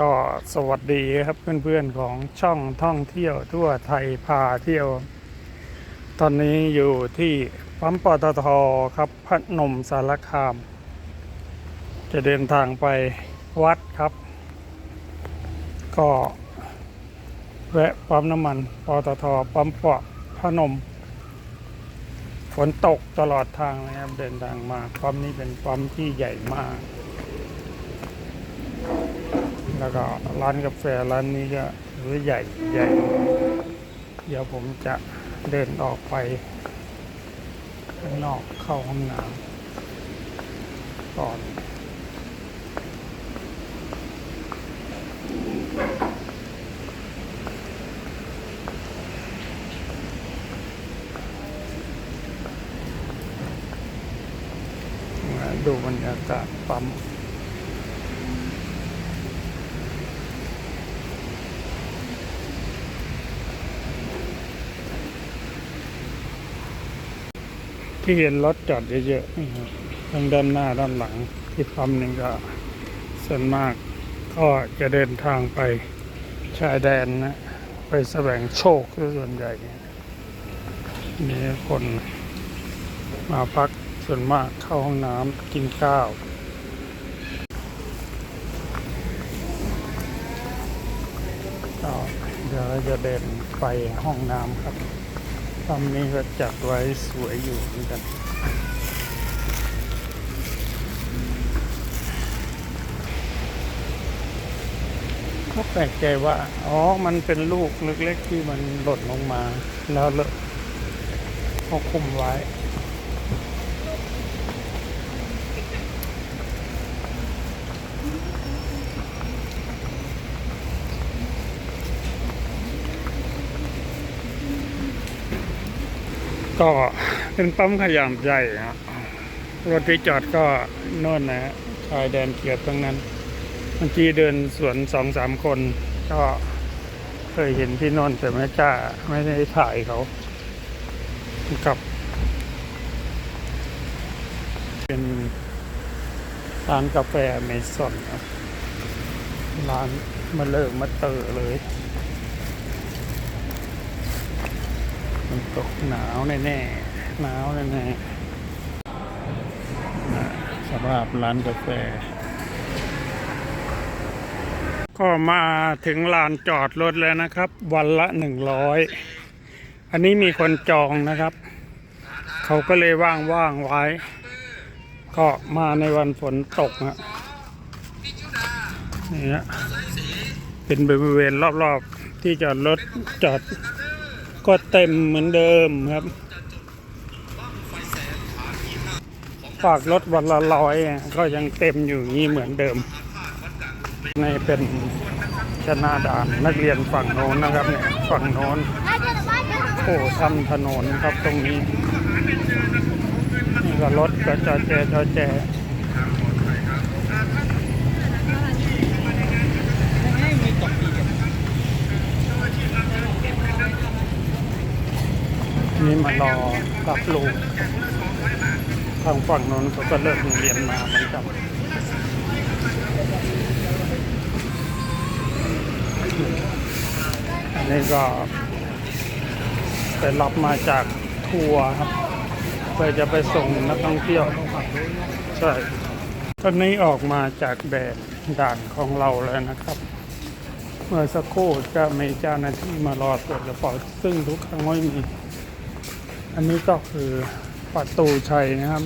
ก็สวัสดีครับเพื่อนๆของช่องท่องเที่ยวทั่วไทยพาเที่ยว ตอนนี้อยู่ที่ปั๊มปตทครับพนมสารคาม จะเดินทางไปวัดครับ ก็แวะปั๊มน้ำมันปตทปั๊มปอพนม ฝนตกตลอดทางนะครับเดินทางมาปั๊มนี้เป็นปั๊มที่ใหญ่มาก แล้วก็ร้านกาแฟร้านนี้ก็ถือใหญ่ใหญ่ เดี๋ยวผมจะเดินออกไปข้างนอกเข้าห้องน้ำก่อนดูบรรยากาศปั๊ม ที่เห็นรถจอดเยอะๆนี่ครับทั้งด้านหน้าด้านหลังที่ปั๊มหนึ่งก็ส่วนมากก็จะเดินทางไปชายแดนนะ ไปแสวงโชคส่วนใหญ่มีคนมาพักส่วนมากเข้าห้องน้ำกินข้าวเดี๋ยวเราจะเดินไปห้องน้ำครับ ทำนนี้ก็จัดไว้สวยอยู่เหมือนกันก็แปลกใจว่า อ๋อ มันเป็นลูกเล็กๆที่มันหล่นลงมา แล้วเลอะเขาคุมไว้ ก็เป็นปั๊มขยามใหญ่ครับรถที่จอดก็น่นนะชายแดนเขียวตรงนั้นเมื่อกี้เดินสวนสองสามคน ก็เคยเห็นที่น่นแต่ไม่กล้าไม่ได้ถ่ายเขากับ เป็นร้านกาแฟเมซอนครับร้านมาเลิกมาเตอเลย มันตกหนาวแน่ๆหนาวแน่ๆสภาพร้านกาแฟ ก็มาถึงลานจอดรถแล้วนะครับ วันละหนึ่งร้อยอันนี้มีคนจองนะครับ เขาก็เลยว่างๆไว้ ก็มาในวันฝนตกนะนี่ฮะเป็นบริเวณรอบๆที่จอดรถจอด ก็เต็มเหมือนเดิมครับ ฝากรถวันละร้อยก็ยังเต็มอยู่นี้เหมือนเดิม ในเป็นชนาดานนักเรียนฝั่งโน้นนะครับเนี่ยฝั่งโน้นโอ้ทำถนนครับตรงนี้นี่ก็รถก็จอแจจอแจ นี่มารอรับลูกทางฝั่งโน้นเขาก็เลิกโรงเรียนมาเหมือนกันอันนี้ก็ไปรับมาจากทัวร์ครับเพื่อจะไปส่งนักท่องเที่ยวใช่ตอนนี้ออกมาจากแดนด่านของเราแล้วนะครับ เมื่อสักครู่จะมีเจ้าหน้าที่มารอตรวจกระเป๋าซึ่งทุกครั้งไม่มี อันนี้ก็คือประตูชัยนะครับ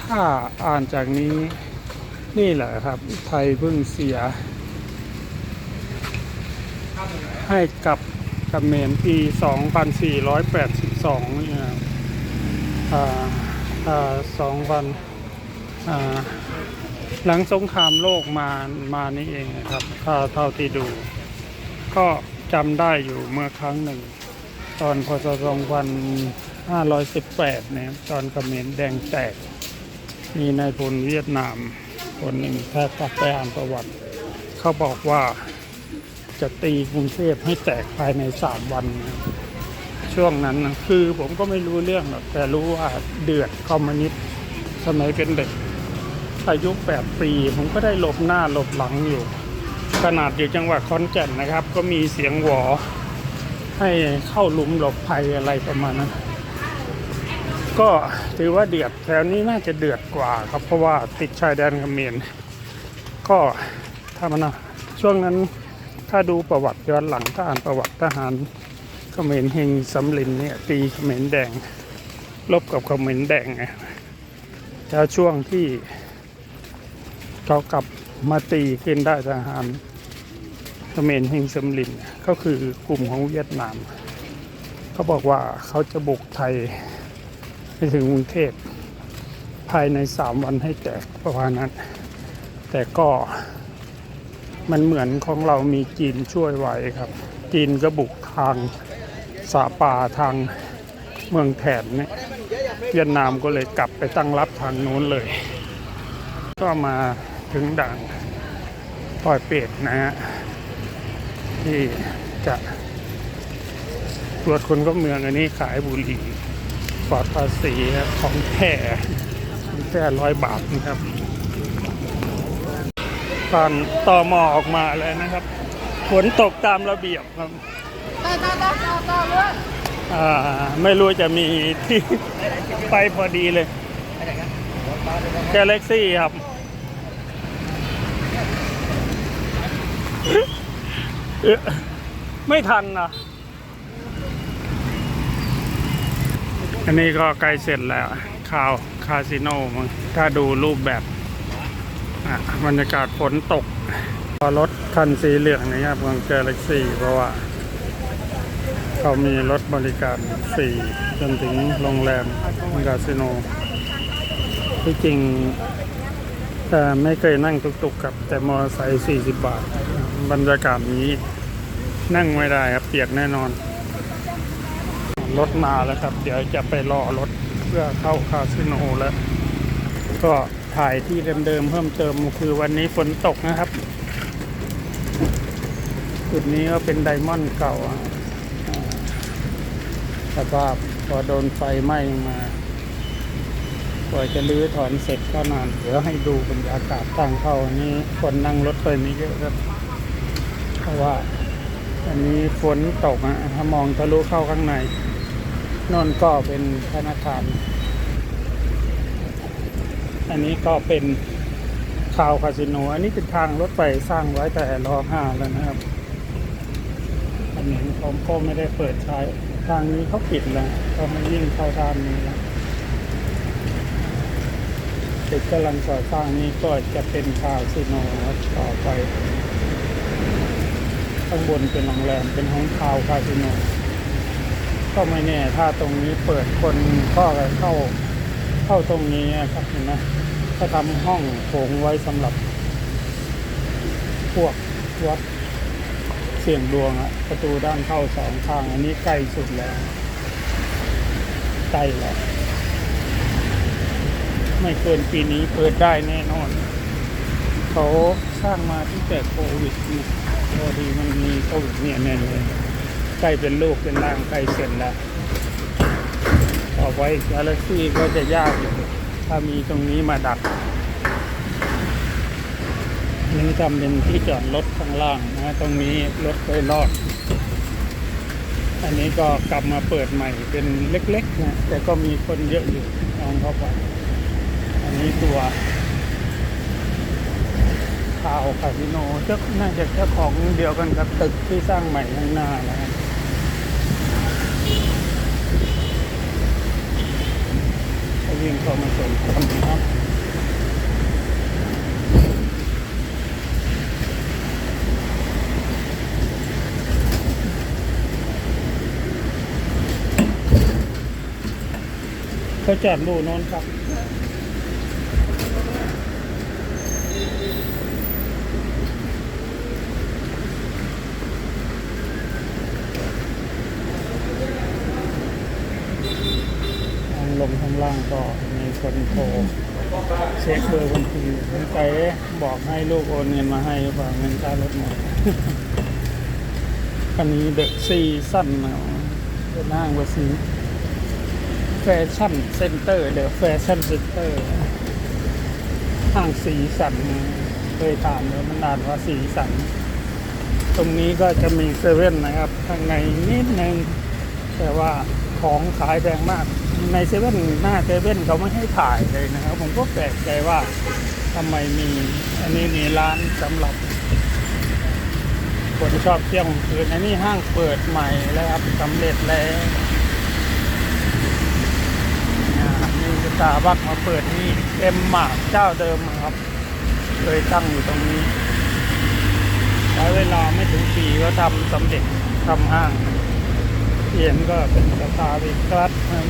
ถ้าอ่านจากนี้นี่แหละครับ ไทยเพิ่งเสีย ให้กับกับเมรปี 2482นี่ยครับอ่าอ่า2,000อ่าหลังสงครามโลกมามานี่เองนะครับถ้าเท่าที่ดู ก็จำได้อยู่เมื่อครั้งหนึ่ง ตอนพศ2518เนี่ยตอนเขมรแดงแตก มีนายพลเวียดนาม คนหนึ่งถ้ากลับไปอ่านประวัติ เขาบอกว่าจะตีกรุงเทพให้แตกภายในสามวันนะช่วงนั้นนะคือผมก็ไม่รู้เรื่องหรอกแต่รู้ว่าเดือดคอมมิวนิสต์สมัยเป็นเด็กอายุแปดปี ผมก็ได้หลบหน้าหลบหลังอยู่ ขนาดอยู่จังหวัดขอนแก่นนะครับ ก็มีเสียงหวอ ให้เข้าหลุมหลบภัยอะไรประมาณนั้น ก็ถือว่าเดือดแถวนี้น่าจะเดือดกว่าครับ เพราะว่าติดชายแดนเขมรก็ถ้ามันนะช่วงนั้นถ้าดูประวัติย้อนหลังถ้าอ่านประวัติทหารเขมรเฮงสำลินเนี่ยตีเขมรแดงลบกับเขมรแดงไงแล้วช่วงที่เขากลับมาตีขึ้นได้ทหาร เขมรเฮงสำลินก็คือกลุ่มของเวียดนามเขาบอกว่าเขาจะบุกไทยไปถึงกรุงเทพภายในสามวันให้แตกประมาณนั้น แต่ก็มันเหมือนของเรามีจีนช่วยไว้ครับ จีนก็บุกทางสาป่าทางเมืองแถนเนี่ยเวียดนามก็เลยกลับไปตั้งรับทางนู้นเลย ก็มาถึงด่านปล่อยเป็ดนะฮะ ที่จะตรวจคนก็เมืองอันนี้ขายบุหรี่ปลอดภาษีครับของแท้ของแท้ร้อยบาทนะครับผ่านต่อมอออกมาเลยนะครับฝนตกตามระเบียบครับต่อต่อต่อต่อต่อเลยอ่าไม่รู้จะมีที่ไปพอดีเลยแกเล็กซี่ครับ ไม่ทันนะอันนี้ก็ใกล้เสร็จแล้วคาวคาสิโนมั้งถ้าดูรูปแบบอะบรรยากาศฝนตก พอรถคันสีเหลืองนะครับของเกลเล็กซี่เพราะว่า เขามีรถบริการฟรีจนถึงโรงแรมคาสิโน ที่จริงแต่ไม่เคยนั่งตุกๆกับแต่มอเตอร์ไซค์40 บาท บรรยากาศนี้ นั่งไม่ได้ครับเปียกแน่นอน รถมาแล้วครับ เดี๋ยวจะไปรอรถเพื่อเข้าคาสิโนแล้ว ก็ถ่ายที่เดิมๆเพิ่มเติมคือวันนี้ฝนตกนะครับจุดนี้ก็เป็นไดมอนด์เก่าสภาพพอโดนไฟไหม้มากว่าจะรื้อถอนเสร็จก็นาน เดี๋ยวให้ดูบรรยากาศทางเข้านี้คนนั่งรถไฟไม่เยอะครับ ราะว่าอันนี้ฝนตกอะถ้ามองทะลุเข้าข้างในนนก็เป็นธนาคาร อันนี้ก็เป็นคาวคาสิโน อันนี้เป็นทางรถไฟสร้างไว้แต่รอห้าแล้วนะครับ อันนี้ผมก็ไม่ได้เปิดใช้ ทางนี้เขาปิดแล้วก็ไม่ยิ่งเข้าทางนี้แล้วตึกกำลังก่อสร้างนี้ก็จะเป็นคาสิโนต่อไป ข้างบนเป็นโรงแรมเป็นห้องคาวคาสิโนก็ไม่แน่ ถ้าตรงนี้เปิดคนก็เข้าเข้าตรงนี้ครับเห็นไหมก็ทำห้องโถงไว้สำหรับ พวกวัดเสี่ยงดวงอะประตูด้านเข้าสองทาง อันนี้ใกล้สุดแล้วใกล้แล้วไม่เกินปีนี้เปิดได้แน่นอน เขาสร้างมาตั้งแต่โควิดนี่ พอดีมันมีโควิดเนี่ยแน่เลยใกล้เป็นลูกเป็นร่างใกล้เสร็จแล้วต่อไปกาแล็กซี่ก็จะยากอยู่ถ้ามีตรงนี้มาดักนี่ทำเป็นที่จอดรถข้างล่างนะตรงนี้รถไปรอด อันนี้ก็กลับมาเปิดใหม่เป็นเล็กๆนะแต่ก็มีคนเยอะอยู่ลองเข้าไปอันนี้ตัว ข่าวคาสิโนเจ้าน่าจะเจ้าของเดียวกันกับตึกที่สร้างใหม่ข้างหน้านะครับวิ่งเข้ามาชนกันนะครับเขาจอดรูโน้นครับ ทาง ลงข้างล่างก็มีคนโทรเช็คเบอร์บัญชีคุณไปบอกให้ลูกโอนเงินมาให้หรือเปล่าเงินค่ารถหมดอันนี้เดอะซีซั่นนะเป็นห้างภาษีแฟชั่นเซ็นเตอร์เดอะแฟชั่นเซ็นเตอร์ห้างสีสันนเคยทานเลยมันอ่านว่าสีสัน ตรงนี้ก็จะมีเซเว่นนะครับ ข้างในนิดนึงแต่ว่า ของขายแพงมาก ในเซเว่นหน้าเซเว่นเขาไม่ให้ถ่ายเลยนะครับ ผมก็แปลกใจว่าทำไมมี อันนี้มีร้านสำหรับคนชอบเที่ยวคืนอันนี้ห้างเปิดใหม่แล้วครับสำเร็จแล้วอ่านี่สตาบัคมาเปิดนี่เอ็มมากเจ้าเดิมครับ เคยตั้งอยู่ตรงนี้ใช้เวลาไม่ถึงปีก็ทำสำเร็จทำห้าง ที่เห็นก็เป็นสตาร์บิคลัสครับ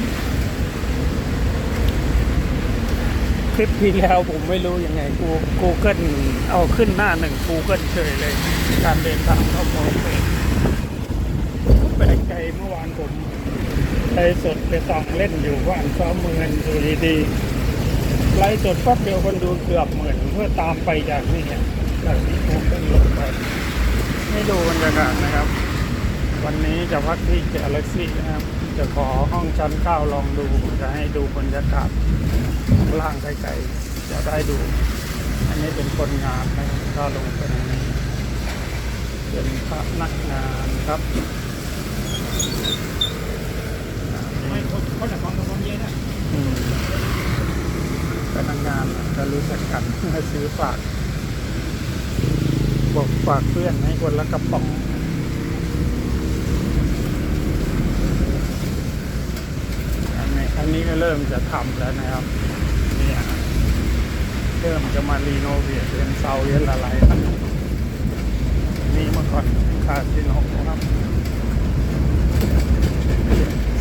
คลิปที่แล้วผมไม่รู้ยังไงกูกูเกิลเอาขึ้นหน้าหนึ่งกูเกิลเฉยเลย การเดินทางเข้าโมเปแปลกใจเมื่อวานผมไลฟ์สดไปส่องเล่นอยู่ว่านซ้อมเมืองดูดีๆไลฟ์สดก็เดียวคนดูเกือบหมื่นเพื่อตามไปจากนี่เนี่ยจากที่ผมเป็ลงไปให้ดูบรรยากาศนะครับ วันนี้จะพักที่เกาแล็กซี่นะครับ จะขอห้องชั้นเก้าลองดู จะให้ดูบรรยากาศข้างล่างไกลๆจะได้ดู อันนี้เป็นคนงานนะครับก็ลงไปตรงนี้เป็นพนักงานครับอ่าไม่นี่เขาเขาจะฟังตรงเย็นอะอืมพนักงานจะรู้จักกันให้ซื้อฝากบอกฝากเพื่อนให้คนละกระป๋อง อันนี้ก็เริ่มจะทำแล้วนะครับเนี่ยเริ่มจะมารีโนเวทเป็นเซาเยนอะไรนี่เมื่อก่อนคาสิโนนะครับ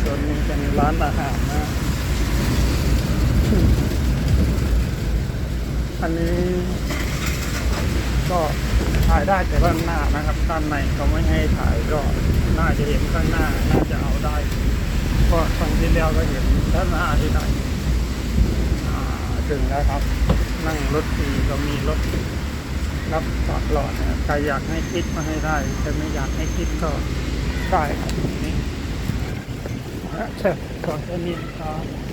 ส่วนนี้เป็นร้านอาหารนะอันนี้ก็ถ่ายได้แต่ด้านหน้านะครับด้านในเขาไม่ให้ถ่ายก็น่าจะเห็นข้างหน้า น่าจะเอาได้ เพราะครั้งที่แล้วก็เห็น ด้านหน้าที่ไหนถึงแล้วครับ นั่งรถดีก็มีรถรับตลอดนะครับใครอยากให้คิดมาให้ได้แต่ไม่อยากให้คิดก็ได้ครับนี่เชิญขอเจนี้ครับ